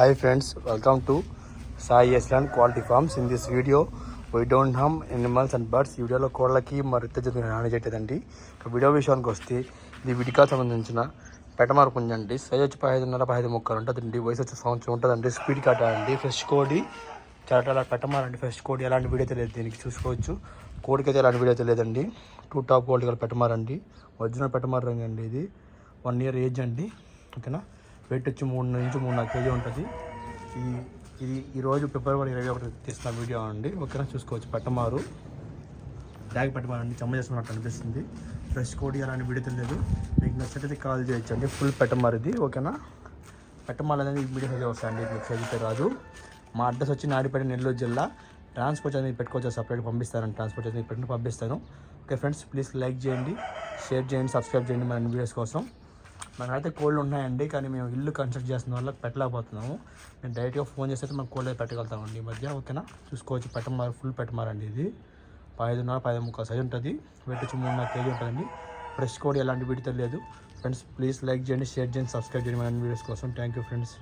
Hi friends, welcome to Sai ఎస్లాండ్ quality farms in this video we don't harm animals and birds ఈ వీడియోలో కోళ్ళకి మరింత జంతువులు హాని చేయట్లేదండి. ఇక వీడియో విషయానికి వస్తే ఇది విడికా సంబంధించిన పెటమార్ పుంజ అండి సైజ్ వచ్చి పదిహేనున్నర పదిహేను ముక్కలు ఉంటుందండి. వయసు వచ్చి సంవత్సరం ఉంటుందండి. స్పీడ్ కట్ అండి. ఫ్రెష్ కోడి చాలా అలా పెట్టమారండి ఫ్రెష్ కోడి ఎలాంటి వీడియో తెలియదు. దీనికి చూసుకోవచ్చు. కోడికి అయితే ఎలాంటి వీడియో తెలియదండి. టూ టాప్ క్వాలిటీ గల పెట్టమారండి ఒరిజినల్ పెట్టమార్ రంగు అండి ఇది. వన్ ఇయర్ ఏజ్ అండి. ఓకేనా వెయిట్ వచ్చి మూడు నుంచి మూడున్నర కేజీ ఉంటుంది. ఈ ఇది ఈరోజు ఫిబ్రవరి ఇరవై ఒకటి తీసిన వీడియో అండి. ఓకేనా చూసుకోవచ్చు. పెట్టమారు. బ్యాగ్ పెట్టమారండి చెమ్మ చేసుకున్నట్టు అనిపిస్తుంది. ఫ్రెష్ కోడి అలాంటి వీడియో తెలియదు. మీకు నచ్చితే కాల్ చేయొచ్చు అండి ఫుల్ పెట్టమారు ఇది ఓకేనా? పెట్టమారు అనేది వీడియో సైజ్ వస్తాయండి. మీకు సైజ్ రాదు. మా అడ్రస్ వచ్చి నాడిపేట నెల్లూరు జిల్లా. ట్రాన్స్పోర్ట్ అనేది పెట్టుకోవచ్చు. సపరేట్ పంపిస్తాను ట్రాన్స్పోర్ట్ అనేది పెట్టుకుని పంపిస్తాను. ఓకే ఫ్రెండ్స్ ప్లీజ్ లైక్ చేయండి షేర్ చేయండి సబ్స్క్రైబ్ చేయండి మన వీడియోస్ కోసం. మనకైతే కోళ్ళు ఉన్నాయండి కానీ మేము ఇల్లు కన్స్ట్రక్ట్ చేస్తున్న వల్ల పెట్టలేకపోతున్నాము. నేను డైరెక్ట్గా ఫోన్ చేస్తే మనం కోళ్ళు పెట్టగలుగుతామండి ఈ మధ్య ఓకేనా? చూసుకోవచ్చు పెట్టమారు ఫుల్ పెట్టమారండి ఇది. పదహైదున్నర పదహైదు ముక్క సైజ్ ఉంటుంది. వెయిట్ వచ్చి మూడున్నర కేజీ ఉంటుందండి. ఫ్రెష్ కోడి ఎలాంటి విడితే లేదు ఫ్రెండ్స్ ప్లీజ్ లైక్ చేయండి షేర్ చేయండి సబ్స్క్రైబ్ చేయండి. మన వీడియోస్ కోసం థ్యాంక్ యూ ఫ్రెండ్స్.